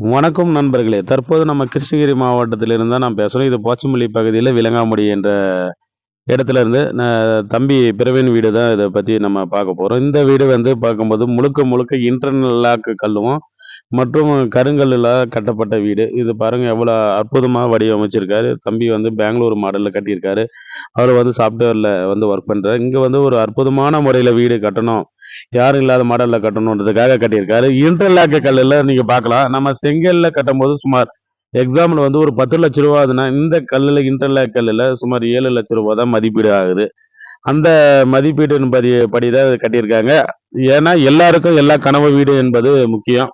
வணக்கம் நண்பர்களே. தற்போது நம்ம கிருஷ்ணகிரி மாவட்டத்திலிருந்து தான் நான் பேசுகிறோம் இது போச்சம்பள்ளி பகுதியில் விலங்காமுடி என்ற இடத்துல இருந்து தம்பி பிரவீன் வீடு தான் இதை பற்றி நம்ம பார்க்க போகிறோம் இந்த வீடு வந்து பார்க்கும்போது முழுக்க முழுக்க இன்டர்னல் லாக்கு கல்லும் மற்றும் கருங்கல்லில் கட்டப்பட்ட வீடு. இது பாருங்கள் எவ்வளோ அற்புதமாக வடிவமைச்சிருக்காரு. தம்பி வந்து பெங்களூர் மாடலில் கட்டியிருக்காரு. அவர் வந்து சாஃப்ட்வேரில் வந்து ஒர்க் பண்ணுறாரு இங்கே வந்து ஒரு அற்புதமான முறையில் வீடு கட்டணும். யாரும் இல்லாத மாடலில் கட்டணுன்றதுக்காக கட்டியிருக்காரு. இன்டர்லாக்கு கல்லில் நீங்கள் பார்க்கலாம். நம்ம செங்கல்ல கட்டும்போது சுமார் எக்ஸாம்பிள் வந்து ஒரு பத்து லட்ச ரூபா ஆகுதுன்னா இந்த கல்லில் இன்டர்லாக் கல்லில் சுமார் ஏழு லட்ச ரூபா தான் மதிப்பீடு ஆகுது. அந்த மதிப்பீடு படி படி தான் கட்டியிருக்காங்க. ஏன்னா எல்லாருக்கும் எல்லா கனவு வீடு என்பது முக்கியம்.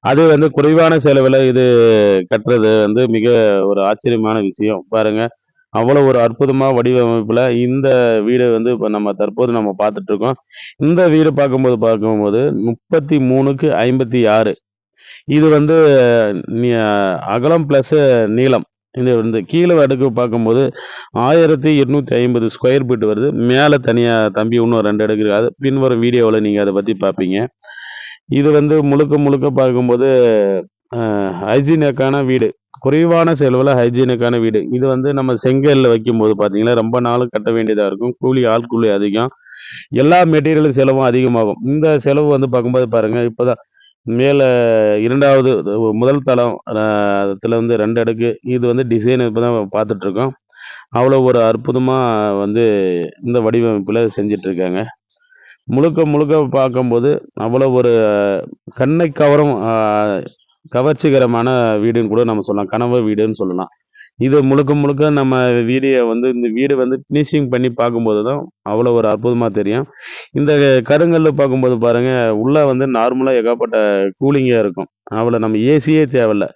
அது வந்து குறைவான செலவில் இது கட்டுறது வந்து மிக ஒரு ஆச்சரியமான விஷயம். பாருங்க அவ்வளோ ஒரு அற்புதமாக வடிவமைப்பில் இந்த வீடு வந்து இப்போ நம்ம தற்போது நம்ம பார்த்துட்டு இருக்கோம் இந்த வீடு பார்க்கும்போது பார்க்கும்போது முப்பத்தி மூணுக்கு ஐம்பத்தி ஆறு. இது வந்து நீ- அகலம் ப்ளஸ் நீளம். இது வந்து கீழே அடுக்கு பார்க்கும்போது ஆயிரத்தி எட்நூற்றி ஐம்பது ஸ்கொயர் ஃபீட் வருது. மேலே தனியாக தம்பி இன்னும் ரெண்டு அடுக்கு இருக்காது. பின்வரும் வீடியோவில் நீங்கள் அதை பற்றி பார்ப்பீங்க. இது வந்து முழுக்க முழுக்க பார்க்கும்போது ஹைஜீனுக்கான வீடு. குறைவான செலவில் ஹைஜீனுக்கான வீடு. இது வந்து நம்ம செங்கல்ல வைக்கும்போது பார்த்தீங்கன்னா ரொம்ப நாள் கட்ட வேண்டியதாக இருக்கும். கூலி ஆள் கூலி அதிகம். எல்லா மெட்டீரியலும் செலவும் அதிகமாகும். இந்த செலவு வந்து பார்க்கும்போது பாருங்கள் இப்போ தான் மேலே இரண்டாவது முதல் தளம் அதில் வந்து ரெண்டு அடுக்கு. இது வந்து டிசைன் இப்போ தான் பார்த்துட்ருக்கோம் அவ்வளோ ஒரு அற்புதமாக வந்து இந்த வடிவமைப்பில் செஞ்சிட்ருக்காங்க முழுக்க முழுக்க பார்க்கும்போது அவ்வளோ ஒரு கண்ணை கவரும் ஆஹ், கவர்ச்சிகரமான வீடுன்னு கூட நம்ம சொல்லலாம். கனவு வீடுன்னு சொல்லலாம். இது முழுக்க முழுக்க நம்ம வீடியோ வந்து இந்த வீடு வந்து ஃபினிஷிங் பண்ணி பார்க்கும்போது தான் அவ்வளோ ஒரு அற்புதமாக தெரியும். இந்த கருங்கல்ல பார்க்கும்போது பாருங்கள் உள்ளே வந்து நார்மலாக ஏகப்பட்ட கூலிங்காக இருக்கும். அவ்வளோ நம்ம ஏசியே தேவையில்ல.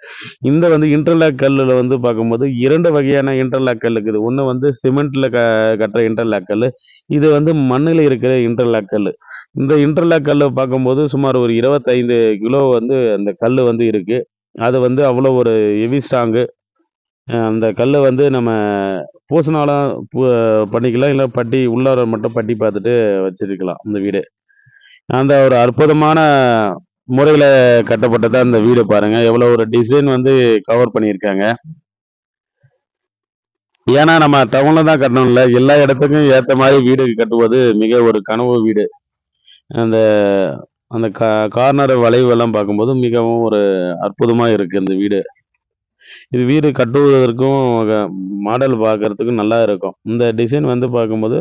இந்த வந்து இன்டர்லாக் கல்லில் வந்து பார்க்கும்போது இரண்டு வகையான இன்டர்லாக் கல் இருக்குது. ஒன்று வந்து சிமெண்ட்டில் க கட்டுற இன்டர்லாக் கல் இது வந்து மண்ணில் இருக்கிற இன்டர்லாக் கல் இந்த இன்டர்லாக் கல் பார்க்கும்போது சுமார் ஒரு இருபத்தைந்து கிலோ வந்து அந்த கல் வந்து இருக்குது அது வந்து அவ்வளோ ஒரு ஹெவி ஸ்ட்ராங்கு அந்த கல்லை வந்து நம்ம பூசினாலும் பூ பண்ணிக்கலாம். இல்லை பட்டி உள்ளார மட்டும் பட்டி பார்த்துட்டு வச்சிருக்கலாம் இந்த வீடு. அந்த ஒரு அற்புதமான முறையில் கட்டப்பட்டதாக அந்த வீடு பாருங்கள் எவ்வளோ ஒரு டிசைன் வந்து கவர் பண்ணியிருக்காங்க. ஏன்னா நம்ம டவுனில் தான் கட்டணும்ல. எல்லா இடத்துக்கும் ஏற்ற மாதிரி வீடு கட்டுவது மிக ஒரு கனவு வீடு. அந்த அந்த கா கார்னர் வளைவெல்லாம் பார்க்கும்போது மிகவும் ஒரு அற்புதமாக இருக்குது இந்த வீடு. இது வீடு கட்டுவதற்கும் மாடல் பார்க்கறதுக்கும் நல்லா இருக்கும். இந்த டிசைன் வந்து பார்க்கும்போது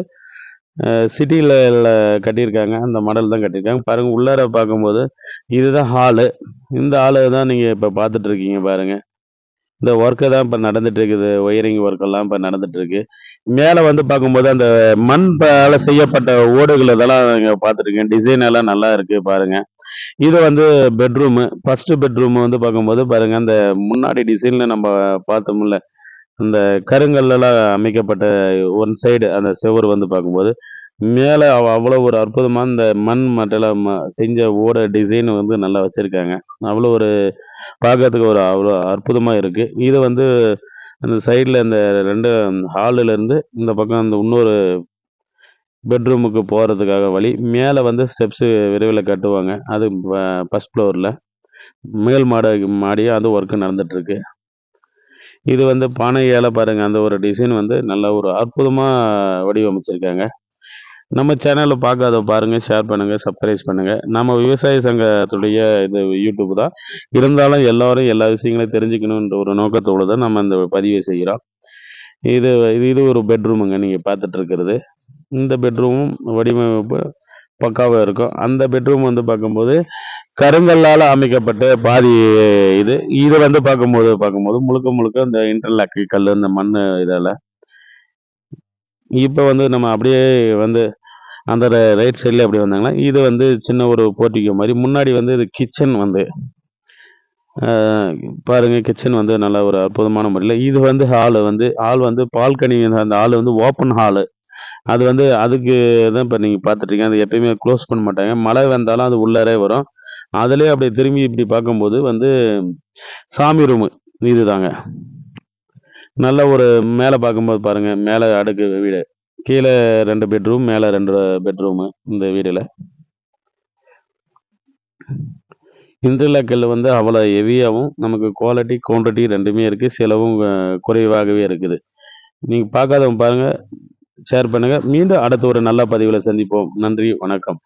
சிட்டியில் கட்டியிருக்காங்க. அந்த மாடல் தான் கட்டியிருக்காங்க. பாருங்கள் உள்ளார பார்க்கும்போது இதுதான் ஹாலு இந்த ஹாலு தான் நீங்கள் இப்போ பார்த்துட்ருக்கீங்க இருக்கீங்க பாருங்க. இந்த ஒர்க்கு தான் இப்போ நடந்துட்டு இருக்குது ஒயரிங் ஒர்க்கெல்லாம் இப்போ நடந்துட்டு இருக்கு மேலே வந்து பார்க்கும்போது அந்த மண்பால செய்யப்பட்ட ஓடுகள் இதெல்லாம் இங்கே பார்த்துருக்கீங்க டிசைன் எல்லாம் நல்லா இருக்கு பாருங்க. இது வந்து பெட்ரூமு ஃபர்ஸ்ட் பெட்ரூம் வந்து பார்க்கும்போது பாருங்க அந்த முன்னாடி டிசைன்ல நம்ம பார்த்தோம்ல அந்த கருங்கல்லாம் அமைக்கப்பட்ட ஒன் சைடு அந்த செவர் வந்து பார்க்கும்போது மேலே அவ்வளோ ஒரு அற்புதமான இந்த மண் மட்டெல்லாம் ம- செஞ்ச ஓட டிசைன் வந்து நல்லா வச்சுருக்காங்க. அவ்வளோ ஒரு பார்க்கறதுக்கு ஒரு அவ்வளோ அற்புதமாக இருக்குது இது வந்து அந்த சைடில் இந்த ரெண்டு ஹாலில் இருந்து இந்த பக்கம் அந்த இன்னொரு பெட்ரூமுக்கு போகிறதுக்காக வழி. மேலே வந்து ஸ்டெப்ஸு விரைவில் கட்டுவாங்க. அது ஃபஸ்ட் ஃப்ளோரில் மேல் மாட மாடியாக அது ஒர்க்கு நடந்துகிட்ருக்கு இது வந்து பானை பாருங்கள் அந்த ஒரு டிசைன் வந்து நல்ல ஒரு அற்புதமாக வடிவமைச்சிருக்காங்க. நம்ம சேனலில் பார்க்காத பாருங்கள் ஷேர் பண்ணுங்கள் சப்ஸ்கிரைப் பண்ணுங்கள் நம்ம விவசாய சங்கத்துடைய இது யூடியூப் தான். இருந்தாலும் எல்லோரும் எல்லா விஷயங்களையும் தெரிஞ்சுக்கணுன்ற ஒரு நோக்கத்தோடு தான் நம்ம இந்த பதிவை செய்கிறோம். இது இது ஒரு பெட்ரூமுங்க நீங்கள் பார்த்துட்ருக்கிறது இந்த பெட்ரூமும் வடிவமைப்பு பக்காவாக இருக்கும். அந்த பெட்ரூம் வந்து பார்க்கும்போது கருங்கல்லால் அமைக்கப்பட்ட பாதி இது. இது வந்து பார்க்கும்போது பார்க்கும்போது முழுக்க முழுக்க இந்த இன்டர்லாக் கல் இந்த மண் இதால். இப்போ வந்து நம்ம அப்படியே வந்து அந்த ரைட் சைடில் அப்படி வந்தாங்கன்னா இது வந்து சின்ன ஒரு போட்டிக்கு மாதிரி. முன்னாடி வந்து இது கிச்சன் வந்து. பாருங்கள் கிச்சன் வந்து நல்ல ஒரு அற்புதமான முறையில். இது வந்து ஹாலு வந்து ஹால் வந்து பால்கனி அந்த ஹால் வந்து ஓப்பன் ஹாலு அது வந்து அதுக்கு தான் இப்போ நீங்கள் பார்த்துட்ருக்கீங்க அது எப்பயுமே க்ளோஸ் பண்ண மாட்டாங்க. மழை வந்தாலும் அது உள்ளாரே வரும். அதுலேயே அப்படி திரும்பி இப்படி பார்க்கும்போது வந்து சாமி ரூமு இதுதாங்க. நல்ல ஒரு மேலே பார்க்கும்போது பாருங்கள் மேலே அடுக்கு வீடு. கீழே ரெண்டு பெட்ரூம் மேலே ரெண்டு பெட்ரூமு இந்த வீடில். இன்டர்லாக் வந்து அவ்வளோ ஹெவியாகவும் நமக்கு குவாலிட்டி குவான்டிட்டி ரெண்டுமே இருக்குது செலவும் குறைவாகவே இருக்குது. நீங்கள் பார்க்காதவங்க பாருங்கள் ஷேர் பண்ணுங்கள் மீண்டும் அடுத்த ஒரு நல்ல பதிவில் சந்திப்போம். நன்றி வணக்கம்.